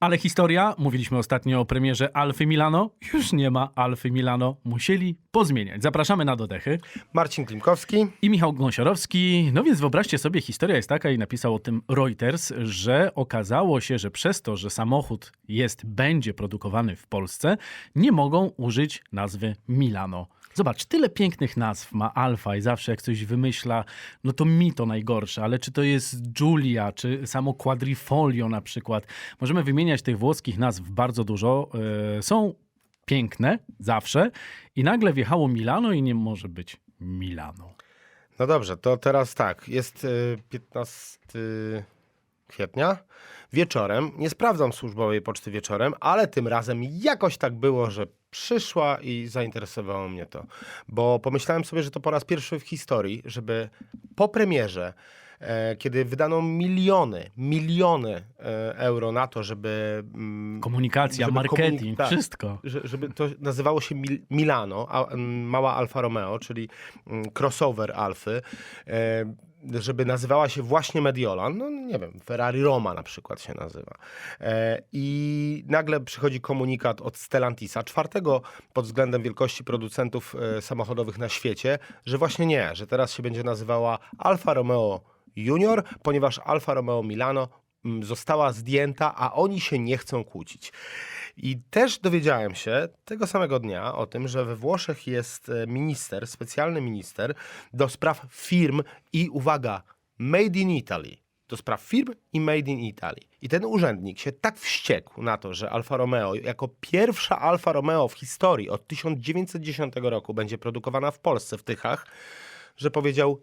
Ale historia, mówiliśmy ostatnio o premierze Alfy Milano, już nie ma Alfy Milano, musieli pozmieniać. Zapraszamy na dodechy. Marcin Klimkowski. I Michał Gąsiorowski. No więc wyobraźcie sobie, historia jest taka i napisał o tym Reuters, że okazało się, że przez to, że samochód jest, będzie produkowany w Polsce, nie mogą użyć nazwy Milano. Zobacz, tyle pięknych nazw ma Alfa i zawsze jak coś wymyśla, no to mi to najgorsze, ale czy to jest Giulia, czy samo Quadrifolio na przykład. Możemy wymieniać tych włoskich nazw bardzo dużo. Yy, są piękne zawsze i nagle wjechało Milano i nie może być Milano. No dobrze, to teraz tak. Jest y, 15 kwietnia wieczorem. Nie sprawdzam służbowej poczty wieczorem, ale tym razem jakoś tak było, że przyszła i zainteresowało mnie to. Bo pomyślałem sobie, że to po raz pierwszy w historii, żeby po premierze e, kiedy wydano miliony, miliony e, euro na to, żeby mm, Komunikacja, żeby marketing, komunik- tak. wszystko. że, żeby to nazywało się Mil Milano, a, m, mała Alfa Romeo, czyli mm, crossover Alfy, e, żeby nazywała się właśnie Mediolan, no nie wiem, Ferrari Roma na przykład się nazywa. E, I nagle przychodzi komunikat od Stellantisa, czwartego pod względem wielkości producentów e, samochodowych na świecie, że właśnie nie, że teraz się będzie nazywała Alfa Romeo Junior, ponieważ Alfa Romeo Milano mm, została zdjęta, a oni się nie chcą kłócić. I też dowiedziałem się tego samego dnia o tym, że we Włoszech jest e, minister, specjalny minister do spraw firm i uwaga, made in Italy. Do spraw firm i made in Italy. I ten urzędnik się tak wściekł na to, że Alfa Romeo, jako pierwsza Alfa Romeo w historii od 1910 roku będzie produkowana w Polsce w Tychach, że powiedział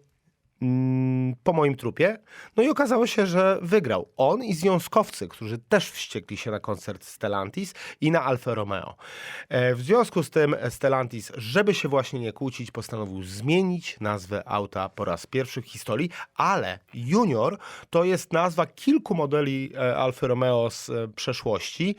po moim trupie. No i okazało się, że wygrał on i związkowcy, którzy też wściekli się na koncert Stellantis i na Alfa Romeo. E, W związku z tym Stellantis, żeby się właśnie nie kłócić, postanowił zmienić nazwę auta po raz pierwszy w historii, ale Junior to jest nazwa kilku modeli e, Alfa Romeo z e, przeszłości.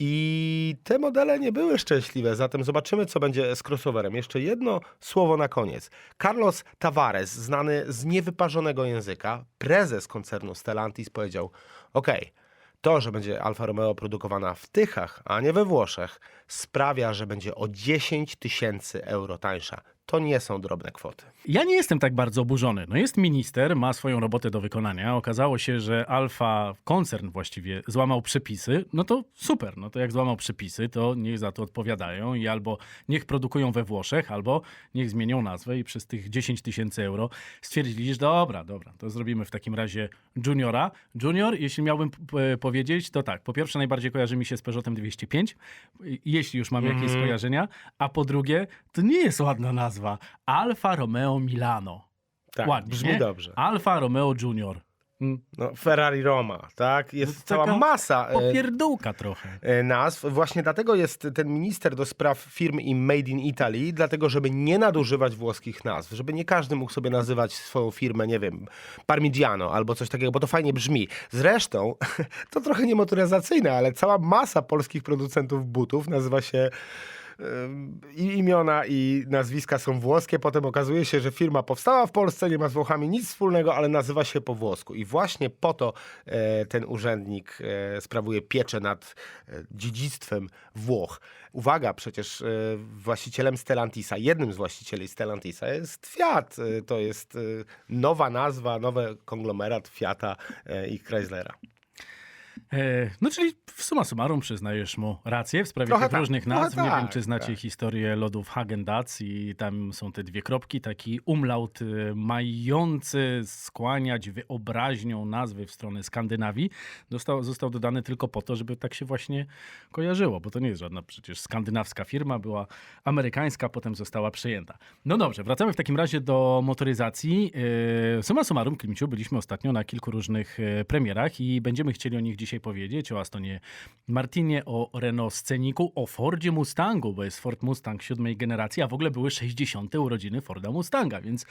I te modele nie były szczęśliwe, zatem zobaczymy, co będzie z crossoverem. Jeszcze jedno słowo na koniec. Carlos Tavares, znany z niewyparzonego języka, prezes koncernu Stellantis, powiedział: OK, to, że będzie Alfa Romeo produkowana w Tychach, a nie we Włoszech, sprawia, że będzie o 10 tysięcy euro tańsza. To nie są drobne kwoty. Ja nie jestem tak bardzo oburzony. No jest minister, ma swoją robotę do wykonania. Okazało się, że Alfa, koncern właściwie, złamał przepisy. No to super. No to jak złamał przepisy, to niech za to odpowiadają i albo niech produkują we Włoszech, albo niech zmienią nazwę i przez tych 10 tysięcy euro stwierdzili, że dobra, dobra, to zrobimy w takim razie Juniora. Junior, jeśli miałbym p- powiedzieć, to tak. Po pierwsze, najbardziej kojarzy mi się z Peugeotem 205, y, jeśli już mam jakieś skojarzenia. A po drugie, to nie jest ładna nazwa. Alfa Romeo Milano. Tak, Ładnie, brzmi nie? dobrze. Alfa Romeo Junior. Mm, No, Ferrari Roma, tak? Jest taka cała masa. e, Popierdółka trochę. e, nazw. Właśnie dlatego jest ten minister do spraw firm i Made in Italy, dlatego żeby nie nadużywać włoskich nazw, żeby nie każdy mógł sobie nazywać swoją firmę, nie wiem, Parmigiano albo coś takiego, bo to fajnie brzmi. Zresztą, to trochę niemotoryzacyjne, ale cała masa polskich producentów butów nazywa się i imiona i nazwiska są włoskie. Potem okazuje się, że firma powstała w Polsce, nie ma z Włochami nic wspólnego, ale nazywa się po włosku. I właśnie po to e, ten urzędnik e, sprawuje pieczę nad e, dziedzictwem Włoch. Uwaga, przecież właścicielem Stellantisa, jednym z właścicieli Stellantisa jest Fiat. To jest nowa nazwa, nowy konglomerat Fiata i Chryslera. E, no czyli w summa summarum przyznajesz mu rację w sprawie Trochę tych tak, różnych trochę nazw. Nie wiem, tak, czy znacie tak. historię lodów Hagen-Dazs i tam są te dwie kropki, taki umlaut e, mający skłaniać wyobraźnią nazwy w stronę Skandynawii. Dostał, został dodany tylko po to, żeby tak się właśnie kojarzyło, bo to nie jest żadna przecież skandynawska firma, była amerykańska, potem została przejęta. No dobrze, wracamy w takim razie do motoryzacji. E, Summa summarum, Klimciu, byliśmy ostatnio na kilku różnych premierach i będziemy chcieli o nich dzisiaj powiedzieć, o Astonie Martinie, o Renault Scenicu, o Fordzie Mustangu, bo jest Ford Mustang siódmej generacji, a w ogóle były 60. urodziny Forda Mustanga, więc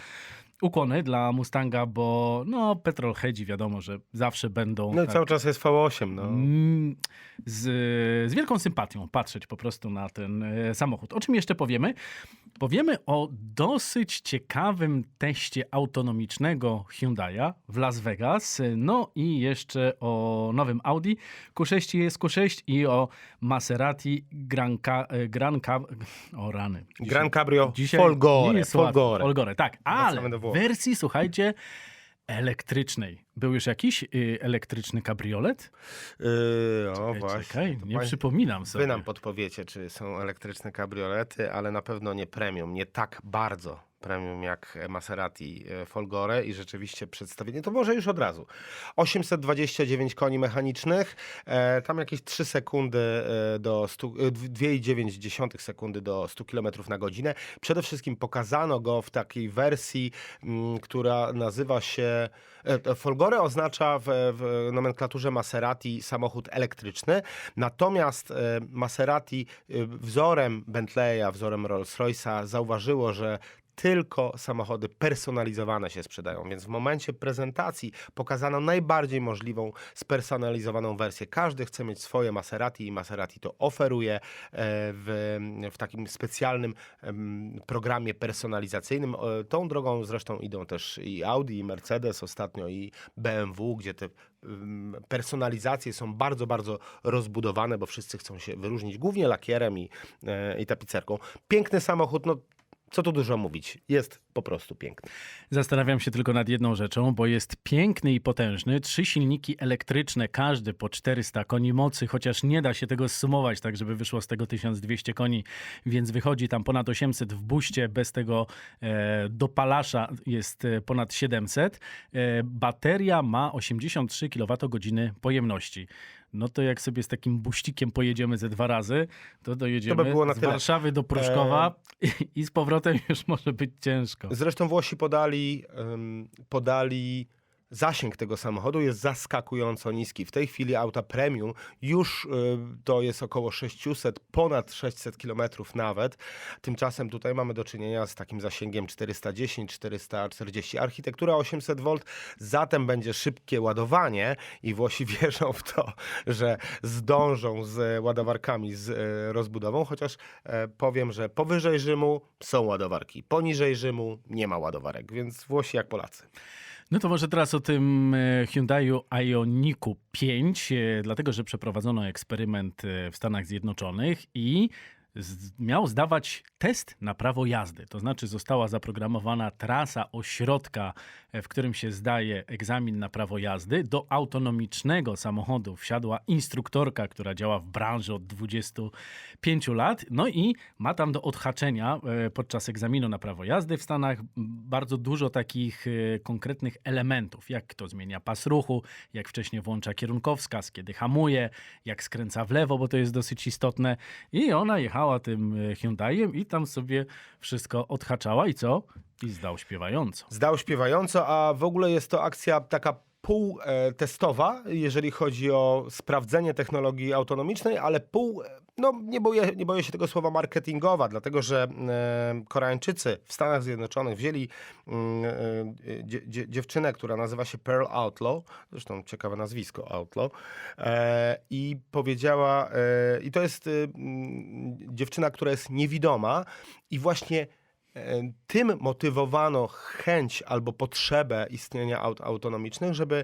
ukłony dla Mustanga, bo no petrolheadzi wiadomo, że zawsze będą... No i tak, cały czas jest V8. No. Mm, z, z wielką sympatią patrzeć po prostu na ten e, samochód. O czym jeszcze powiemy? Powiemy o dosyć ciekawym teście autonomicznego Hyundai'a w Las Vegas, no i jeszcze o nowym Audi Q6 jest Q6 i o Maserati Gran, Ca- e, Gran Cab... O rany. Dzisiaj- Gran Cabrio Dzisiaj Folgore. Folgore. Folgore, tak. Ale wersji, słuchajcie, elektrycznej. Był już jakiś y, elektryczny kabriolet? Yy, o Czekaj, właśnie. czekaj, nie przypominam sobie. Wy nam podpowiecie, czy są elektryczne kabriolety, ale na pewno nie premium, nie tak bardzo premium jak Maserati e, Folgore i rzeczywiście przedstawienie, to może już od razu. 829 koni mechanicznych, e, tam jakieś 3 sekundy e, do 100, e, 2,9 sekundy do 100 km na godzinę. Przede wszystkim pokazano go w takiej wersji, m, która nazywa się e, Folgore oznacza w, w nomenklaturze Maserati samochód elektryczny, natomiast e, Maserati e, wzorem Bentleya, wzorem Rolls-Royce'a zauważyło, że tylko samochody personalizowane się sprzedają, więc w momencie prezentacji pokazano najbardziej możliwą spersonalizowaną wersję. Każdy chce mieć swoje Maserati i Maserati to oferuje e, w, w takim specjalnym programie personalizacyjnym. E, Tą drogą zresztą idą też i Audi, i Mercedes, ostatnio i BMW, gdzie te personalizacje są bardzo, bardzo rozbudowane, bo wszyscy chcą się wyróżnić głównie lakierem i, e, i tapicerką. Piękny samochód, no co tu dużo mówić, jest po prostu piękny. Zastanawiam się tylko nad jedną rzeczą, bo jest piękny i potężny. Trzy silniki elektryczne, każdy po 400 koni mocy, chociaż nie da się tego zsumować, tak żeby wyszło z tego 1200 koni, więc wychodzi tam ponad 800 w buście, bez tego e, dopalasza jest e, ponad 700. E, bateria ma 83 kWh pojemności. No to jak sobie z takim buścikiem pojedziemy ze dwa razy, to dojedziemy To by z tyle. Warszawy do Pruszkowa i, i z powrotem już może być ciężko. Zresztą Włosi podali, em, podali zasięg tego samochodu jest zaskakująco niski. W tej chwili auta premium już y, to jest około 600, ponad 600 km nawet. Tymczasem tutaj mamy do czynienia z takim zasięgiem 410, 440. Architektura 800 V, zatem będzie szybkie ładowanie i Włosi wierzą w to, że zdążą z ładowarkami, z e, rozbudową, chociaż e, powiem, że powyżej Rzymu są ładowarki, poniżej Rzymu nie ma ładowarek, więc Włosi jak Polacy. No to może teraz o tym e, Hyundaiu Ioniqu 5, e, dlatego że przeprowadzono eksperyment e, w Stanach Zjednoczonych i miał zdawać test na prawo jazdy. To znaczy została zaprogramowana trasa ośrodka, e, w którym się zdaje egzamin na prawo jazdy. Do autonomicznego samochodu wsiadła instruktorka, która działa w branży od 25 lat. No i ma tam do odhaczenia e, podczas egzaminu na prawo jazdy w Stanach bardzo dużo takich e, konkretnych elementów, jak kto zmienia pas ruchu, jak wcześniej włącza kierunkowskaz, kiedy hamuje, jak skręca w lewo, bo to jest dosyć istotne. I ona jechała tym e, Hyundaiem i tam sobie wszystko odhaczała i co? I zdał śpiewająco. Zdał śpiewająco, a w ogóle jest to akcja taka pół e, testowa, jeżeli chodzi o sprawdzenie technologii autonomicznej, ale pół, no nie boję, nie boję się tego słowa marketingowa, dlatego że Koreańczycy w Stanach Zjednoczonych wzięli mm, e, dzie, dzie, dziewczynę, która nazywa się Pearl Outlaw, zresztą ciekawe nazwisko Outlaw, e, i powiedziała, e, i to jest dziewczyna, która jest niewidoma i właśnie Tym motywowano chęć albo potrzebę istnienia aut autonomicznych, żeby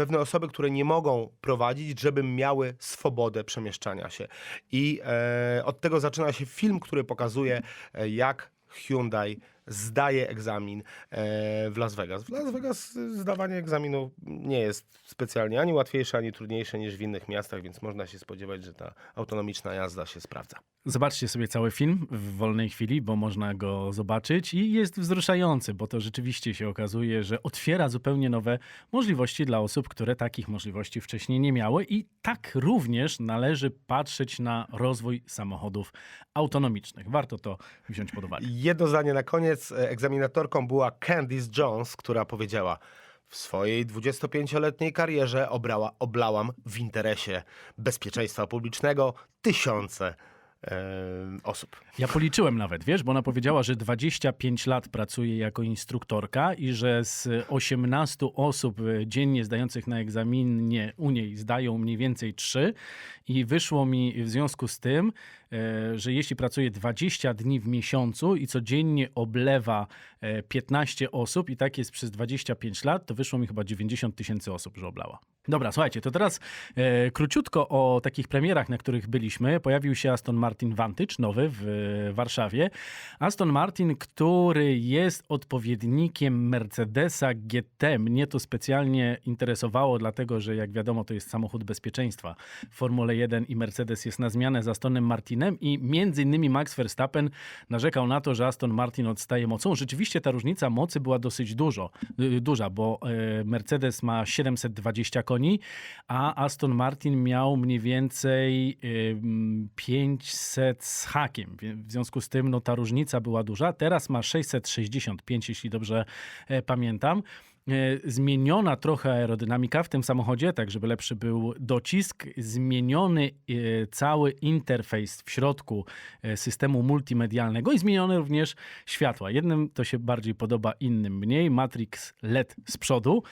pewne osoby, które nie mogą prowadzić, żeby miały swobodę przemieszczania się. I e, od tego zaczyna się film, który pokazuje, e, jak Hyundai zdaje egzamin e, w Las Vegas. W Las Vegas zdawanie egzaminu nie jest specjalnie ani łatwiejsze, ani trudniejsze niż w innych miastach, więc można się spodziewać, że ta autonomiczna jazda się sprawdza. Zobaczcie sobie cały film w wolnej chwili, bo można go zobaczyć i jest wzruszający, bo to rzeczywiście się okazuje, że otwiera zupełnie nowe możliwości dla osób, które takich możliwości wcześniej nie miały i tak również należy patrzeć na rozwój samochodów autonomicznych. Warto to wziąć pod uwagę. Jedno zdanie na koniec. E, Egzaminatorką była Candice Jones, która powiedziała: W swojej 25-letniej karierze obrała, oblałam w interesie bezpieczeństwa publicznego tysiące osób. Ja policzyłem nawet, wiesz, bo ona powiedziała, że 25 lat pracuje jako instruktorka i że z 18 osób e, dziennie zdających na egzaminie u niej zdają mniej więcej 3 i wyszło mi w związku z tym, e, że jeśli pracuje 20 dni w miesiącu i codziennie oblewa e, 15 osób i tak jest przez 25 lat, to wyszło mi chyba 90 tysięcy osób, że oblała. Dobra, słuchajcie, to teraz e, króciutko o takich premierach, na których byliśmy. Pojawił się Aston Martin Vantage, nowy w e, Warszawie. Aston Martin, który jest odpowiednikiem Mercedesa GT. Mnie to specjalnie interesowało, dlatego że jak wiadomo, to jest samochód bezpieczeństwa. W Formule 1 i Mercedes jest na zmianę z Astonem Martinem i między innymi Max Verstappen narzekał na to, że Aston Martin odstaje mocą. Rzeczywiście ta różnica mocy była dosyć dużo, y, duża, bo e, Mercedes ma 720 koni, a Aston Martin miał mniej więcej ym, 500 z hakiem. W związku z tym no, ta różnica była duża. Teraz ma 665, jeśli dobrze e, pamiętam. E, Zmieniona trochę aerodynamika w tym samochodzie, tak żeby lepszy był docisk. Zmieniony e, cały interfejs w środku e, systemu multimedialnego i zmienione również światła. Jednym to się bardziej podoba, innym mniej. Matrix LED z przodu.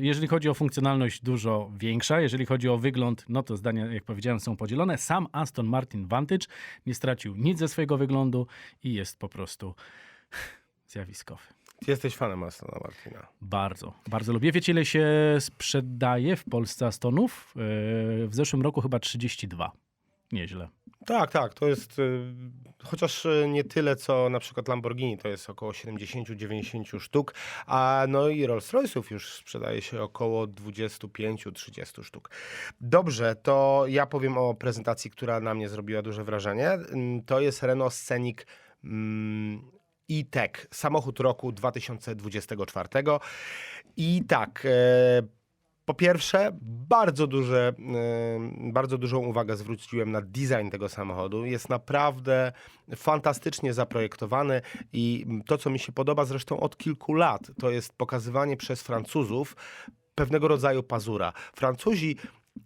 Jeżeli chodzi o funkcjonalność, dużo większa. Jeżeli chodzi o wygląd, no to zdania, jak powiedziałem, są podzielone. Sam Aston Martin Vantage nie stracił nic ze swojego wyglądu i jest po prostu zjawiskowy. Ty jesteś fanem Astona Martina. Bardzo, bardzo lubię. Wiecie, ile się sprzedaje w Polsce Astonów? E, W zeszłym roku chyba 32. Nieźle. Tak, tak, to jest y, chociaż y, nie tyle co na przykład Lamborghini, to jest około 70-90 sztuk, a no i Rolls-Royce'ów już sprzedaje się około 25-30 sztuk. Dobrze, to ja powiem o prezentacji, która na mnie zrobiła duże wrażenie. Ym, To jest Renault Scenic mm, e-Tech, samochód roku 2024. I tak, e, po pierwsze, bardzo, duże, y, bardzo dużą uwagę zwróciłem na design tego samochodu. Jest naprawdę fantastycznie zaprojektowany i to, co mi się podoba zresztą od kilku lat, to jest pokazywanie przez Francuzów pewnego rodzaju pazura. Francuzi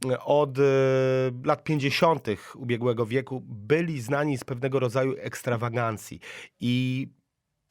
y, od lat 50. ubiegłego wieku byli znani z pewnego rodzaju ekstrawagancji i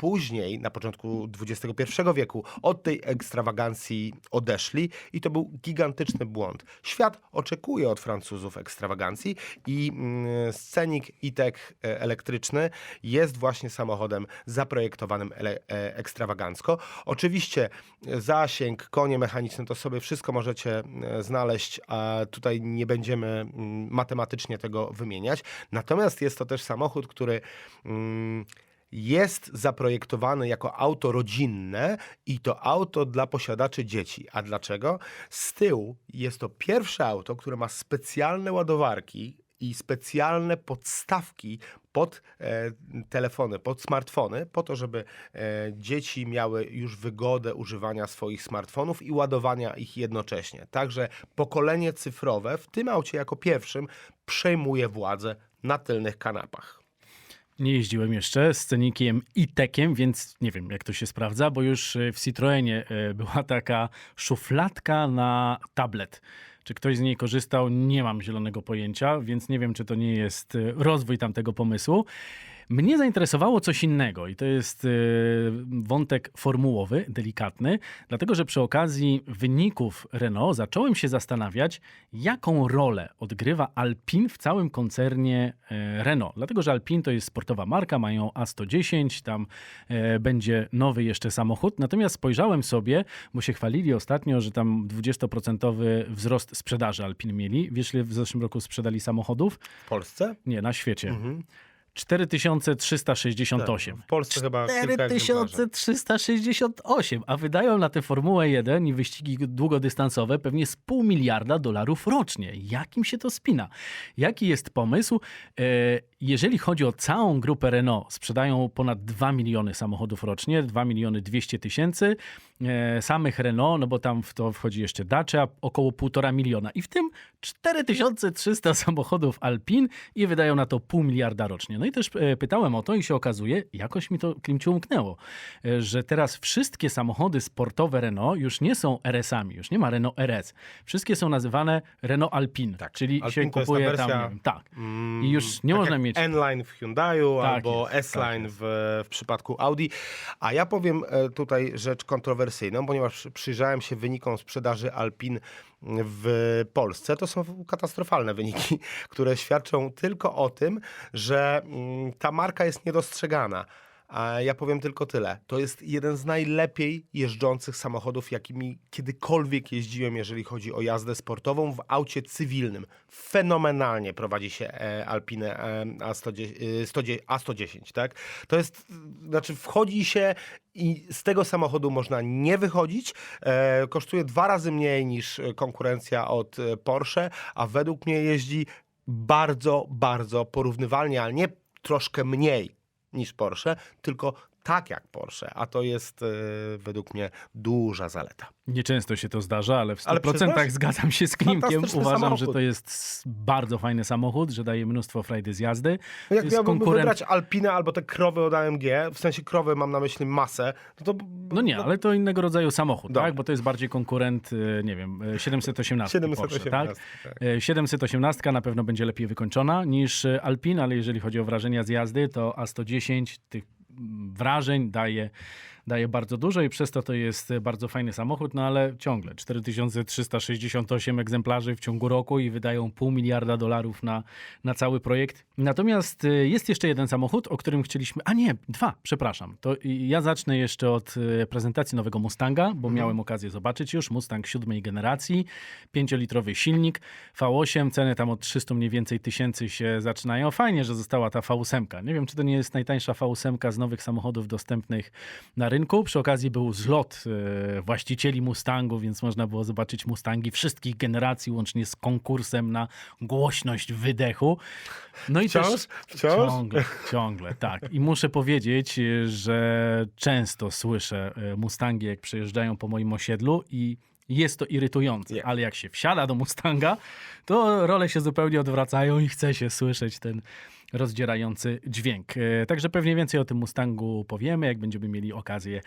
Później, na początku XXI wieku, od tej ekstrawagancji odeszli i to był gigantyczny błąd. Świat oczekuje od Francuzów ekstrawagancji i mm, Scenic e-tech e, elektryczny jest właśnie samochodem zaprojektowanym e, ekstrawagancko. Oczywiście e, zasięg, konie mechaniczne, to sobie wszystko możecie znaleźć, a tutaj nie będziemy mm, matematycznie tego wymieniać. Natomiast jest to też samochód, który... Mm, jest zaprojektowany jako auto rodzinne i to auto dla posiadaczy dzieci. A dlaczego? Z tyłu jest to pierwsze auto, które ma specjalne ładowarki i specjalne podstawki pod e, telefony, pod smartfony, po to, żeby e, dzieci miały już wygodę używania swoich smartfonów i ładowania ich jednocześnie. Także pokolenie cyfrowe w tym aucie jako pierwszym przejmuje władzę na tylnych kanapach. Nie jeździłem jeszcze z cenikiem i tekiem, więc nie wiem, jak to się sprawdza, bo już e, w Citroenie e, była taka szufladka na tablet. Czy ktoś z niej korzystał? Nie mam zielonego pojęcia, więc nie wiem, czy to nie jest e, rozwój tamtego pomysłu. Mnie zainteresowało coś innego i to jest e, wątek formułowy, delikatny, dlatego że przy okazji wyników Renault zacząłem się zastanawiać, jaką rolę odgrywa Alpine w całym koncernie e, Renault. Dlatego, że Alpine to jest sportowa marka, mają A110, tam e, będzie nowy jeszcze samochód. Natomiast spojrzałem sobie, bo się chwalili ostatnio, że tam 20% wzrost sprzedaży Alpine mieli. Wiesz, w zeszłym roku sprzedali samochodów? W Polsce? Nie, na świecie. Mhm. 4368. W Polsce chyba kilka egzemplarzy. 4368, a wydają na tę Formułę 1 i wyścigi długodystansowe pewnie z pół miliarda dolarów rocznie. Jakim się to spina? Jaki jest pomysł? E, jeżeli chodzi o całą grupę Renault, sprzedają ponad 2 miliony samochodów rocznie, 2 miliony 200 tysięcy e, samych Renault, no bo tam w to wchodzi jeszcze Dacia, około 1,5 miliona. I w tym 4300 samochodów Alpin i wydają na to pół miliarda rocznie. No i też e, pytałem o to i się okazuje, jakoś mi to Klimciu umknęło, e, że teraz wszystkie samochody sportowe Renault już nie są RS-ami, już nie ma Renault RS. Wszystkie są nazywane Renault Alpin, Tak, czyli Alpin się kupuje tam, tak. I już nie tak można jak N-Line w Hyundaiu Tak albo jest, S-Line tak w, w przypadku Audi. A ja powiem e, tutaj rzecz kontrowersyjną, ponieważ przyjrzałem się wynikom sprzedaży Alpin w Polsce. To są katastrofalne wyniki, które świadczą tylko o tym, że mm, ta marka jest niedostrzegana. Ja powiem tylko tyle. To jest jeden z najlepiej jeżdżących samochodów, jakimi kiedykolwiek jeździłem, jeżeli chodzi o jazdę sportową w aucie cywilnym. Fenomenalnie prowadzi się e, Alpinę e, A110, y, 110, A110, tak? To jest, znaczy wchodzi się i z tego samochodu można nie wychodzić. E, kosztuje dwa razy mniej niż e, konkurencja od e, Porsche, a według mnie jeździ bardzo, bardzo porównywalnie, ale nie troszkę mniej niż Porsche, tylko tak jak Porsche, a to jest e, według mnie duża zaleta. Nieczęsto się to zdarza, ale w 100% Ale przyznasz? zgadzam się z Klimkiem. Uważam, samochód. że to jest bardzo fajny samochód, że daje mnóstwo frajdy z jazdy. No jak miałbym konkurent- wybrać Alpinę albo te krowy od AMG, w sensie krowy mam na myśli masę, no to... No nie, ale to innego rodzaju samochód, tak? Bo to jest bardziej konkurent, y, nie wiem, y, 718 Porsche, 718, tak? tak. Y, 718 na pewno będzie lepiej wykończona niż Alpin, ale jeżeli chodzi o wrażenia z jazdy, to A110 tych wrażeń daje, daje bardzo dużo i przez to to jest y, bardzo fajny samochód, no ale ciągle 4368 egzemplarzy w ciągu roku i wydają pół miliarda dolarów na, na cały projekt. Natomiast y, jest jeszcze jeden samochód, o którym chcieliśmy, a nie, dwa, przepraszam. To ja zacznę jeszcze od y, prezentacji nowego Mustanga, bo miałem okazję zobaczyć już Mustang siódmej generacji, 5-litrowy silnik, V8, ceny tam od 300 mniej więcej tysięcy się zaczynają. Fajnie, że została ta V8. Nie wiem, czy to nie jest najtańsza V8 z nowych samochodów dostępnych na rynku. Przy okazji był zlot e, właścicieli Mustangów, więc można było zobaczyć Mustangi wszystkich generacji, łącznie z konkursem na głośność wydechu. No i Wciąż? też Wciąż? ciągle, ciągle, tak. I muszę powiedzieć, że często słyszę e, Mustangi, jak przejeżdżają po moim osiedlu i jest to irytujące, Jest. ale jak się wsiada do Mustanga, to role się zupełnie odwracają i chce się słyszeć ten rozdzierający dźwięk. E, Także pewnie więcej o tym Mustangu powiemy, jak będziemy mieli okazję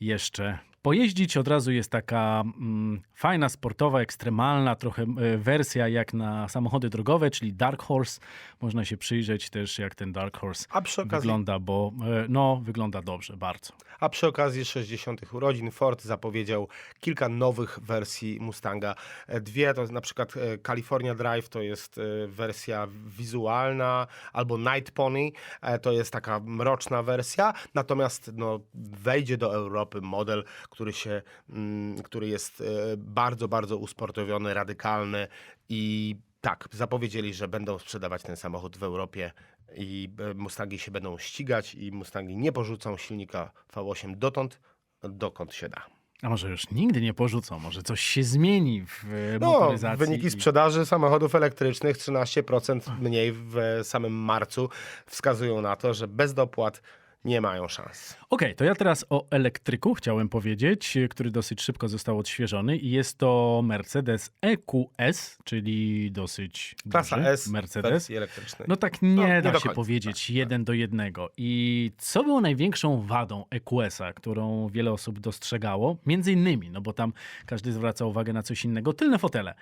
jeszcze pojeździć. Od razu jest taka mm, fajna, sportowa, ekstremalna trochę e, wersja jak na samochody drogowe, czyli Dark Horse. Można się przyjrzeć też jak ten Dark Horse okazji wygląda, bo e, no, wygląda dobrze, bardzo. A przy okazji 60. urodzin Ford zapowiedział kilka nowych wersji Mustanga. Dwie to na przykład California Drive to jest wersja wizualna, albo Night Pony e, to jest taka mroczna wersja. Natomiast no, wejdzie do Europy model, który, się, mm, który jest e, bardzo, bardzo usportowiony, radykalny i tak, zapowiedzieli, że będą sprzedawać ten samochód w Europie i e, Mustangi się będą ścigać i Mustangi nie porzucą silnika V8 dotąd, dokąd się da. A może już nigdy nie porzucą, może coś się zmieni w e, No, wyniki sprzedaży samochodów elektrycznych 13% mniej w samym marcu wskazują na to, że bez dopłat nie mają szans. Okej, to ja teraz o elektryku chciałem powiedzieć, który dosyć szybko został odświeżony i jest to Mercedes EQS, czyli dosyć Klasa duży S Mercedes. wersji elektrycznej. No tak No, nie nie da się końca, powiedzieć tak, jeden do jednego. I co było największą wadą EQS-a, którą wiele osób dostrzegało? Między innymi, no bo tam każdy zwraca uwagę na coś innego, tylne fotele.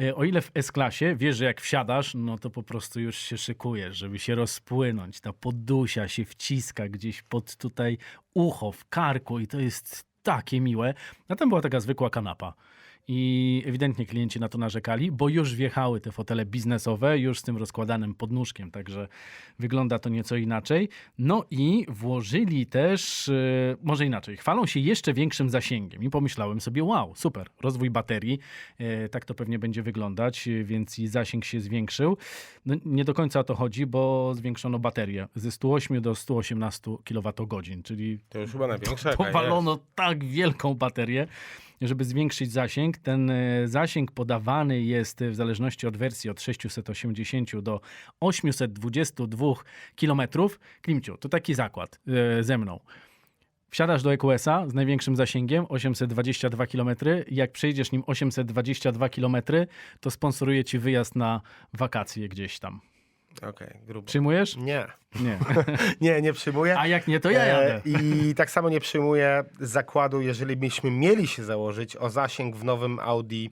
E, O ile w S-klasie wiesz, że jak wsiadasz, no to po prostu już się szykujesz, żeby się rozpłynąć. Ta podusia się wciska gdzieś pod tutaj ucho, w karku i to jest takie miłe. A tam była taka zwykła kanapa. I ewidentnie klienci na to narzekali, bo już wjechały te fotele biznesowe, już z tym rozkładanym podnóżkiem, także wygląda to nieco inaczej. No i włożyli też, e, może inaczej, chwalą się jeszcze większym zasięgiem. I pomyślałem sobie, wow, super, rozwój baterii, e, tak to pewnie będzie wyglądać, e, więc i zasięg się zwiększył. No, nie do końca o to chodzi, bo zwiększono baterię ze 108 do 118 kWh, czyli To już chyba największa. powalono tak wielką baterię, żeby zwiększyć zasięg. Ten e, zasięg podawany jest e, w zależności od wersji od 680 do 822 km. Klimciu, to taki zakład e, ze mną. Wsiadasz do EQS-a z największym zasięgiem, 822 km. Jak przejdziesz nim 822 km, to sponsoruje ci wyjazd na wakacje gdzieś tam. Okej, grubo. Przyjmujesz? Nie, Nie. nie, nie przyjmuję. A jak nie, to ja jadę. E, I tak samo nie przyjmuję zakładu, jeżeli byśmy mieli się założyć o zasięg w nowym Audi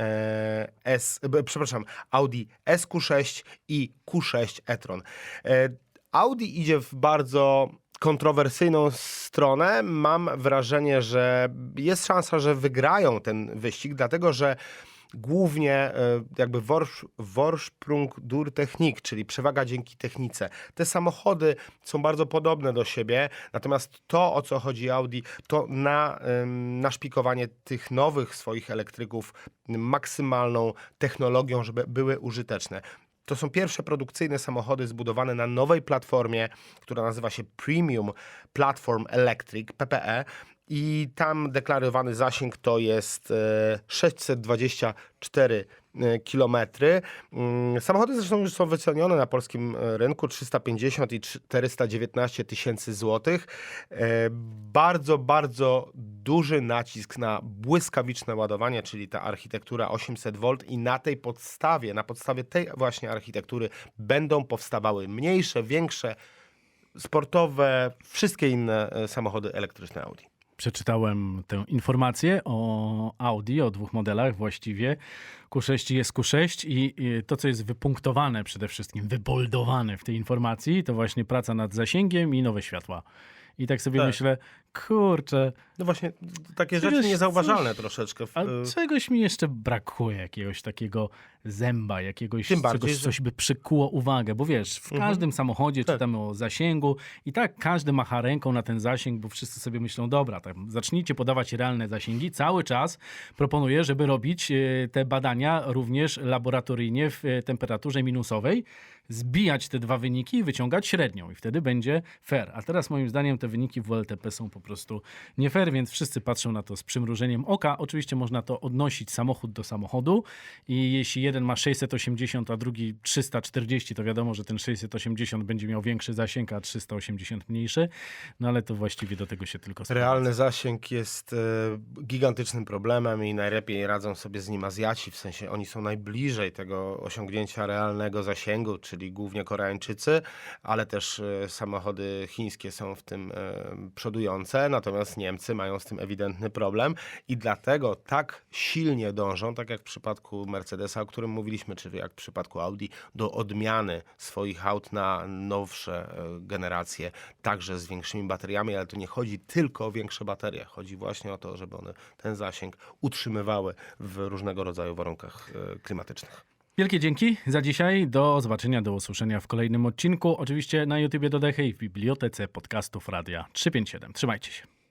e, S, przepraszam, Audi SQ6 i Q6 e-tron. E, Audi idzie w bardzo kontrowersyjną stronę. Mam wrażenie, że jest szansa, że wygrają ten wyścig, dlatego że głównie e, jakby Vorsprung durch Technik, czyli przewaga dzięki technice. Te samochody są bardzo podobne do siebie, natomiast to, o co chodzi Audi, to na em, naszpikowanie tych nowych swoich elektryków maksymalną technologią, żeby były użyteczne. To są pierwsze produkcyjne samochody zbudowane na nowej platformie, która nazywa się Premium Platform Electric, PPE. I tam deklarowany zasięg to jest e, 624 kilometry. Mm, Samochody zresztą już są wycenione na polskim e, rynku 350 i 419 tysięcy złotych. E, Bardzo, bardzo duży nacisk na błyskawiczne ładowanie, czyli ta architektura 800 V i na tej podstawie, na podstawie tej właśnie architektury będą powstawały mniejsze, większe, sportowe, wszystkie inne e, samochody elektryczne Audi. Przeczytałem tę informację o Audi, o dwóch modelach właściwie. Q6 jest Q6 i to, co jest wypunktowane przede wszystkim, wyboldowane w tej informacji, to właśnie praca nad zasięgiem i nowe światła. I tak sobie Tak. myślę, kurczę, No właśnie, takie Czegoś- rzeczy niezauważalne coś- troszeczkę. A e, czegoś mi jeszcze brakuje, jakiegoś takiego zęba, jakiegoś Tym bardziej, czegoś, że- coś by przykuło uwagę, bo wiesz, w Mhm. każdym samochodzie Tak. czytamy o zasięgu i tak każdy macha ręką na ten zasięg, bo wszyscy sobie myślą, dobra, tak, zacznijcie podawać realne zasięgi. Cały czas proponuję, żeby robić e, te badania również laboratoryjnie w e, temperaturze minusowej, zbijać te dwa wyniki i wyciągać średnią i wtedy będzie fair. A teraz moim zdaniem te wyniki w WLTP są po prostu nie fair, więc wszyscy patrzą na to z przymrużeniem oka. Oczywiście można to odnosić samochód do samochodu i jeśli jeden ma 680, a drugi 340, to wiadomo, że ten 680 będzie miał większy zasięg, a 380 mniejszy, no ale to właściwie do tego się tylko sprowadza. Realny zasięg jest e, gigantycznym problemem i najlepiej radzą sobie z nim Azjaci, w sensie oni są najbliżej tego osiągnięcia realnego zasięgu, czyli głównie Koreańczycy, ale też e, samochody chińskie są w tym e, natomiast Niemcy mają z tym ewidentny problem i dlatego tak silnie dążą, tak jak w przypadku Mercedesa, o którym mówiliśmy, czy jak w przypadku Audi, do odmiany swoich aut na nowsze e, generacje, także z większymi bateriami, ale to nie chodzi tylko o większe baterie. Chodzi właśnie o to, żeby one ten zasięg utrzymywały w różnego rodzaju warunkach e, klimatycznych. Wielkie dzięki za dzisiaj. Do zobaczenia, do usłyszenia w kolejnym odcinku. Oczywiście na YouTubie Dodechy i w bibliotece podcastów Radia 357. Trzymajcie się.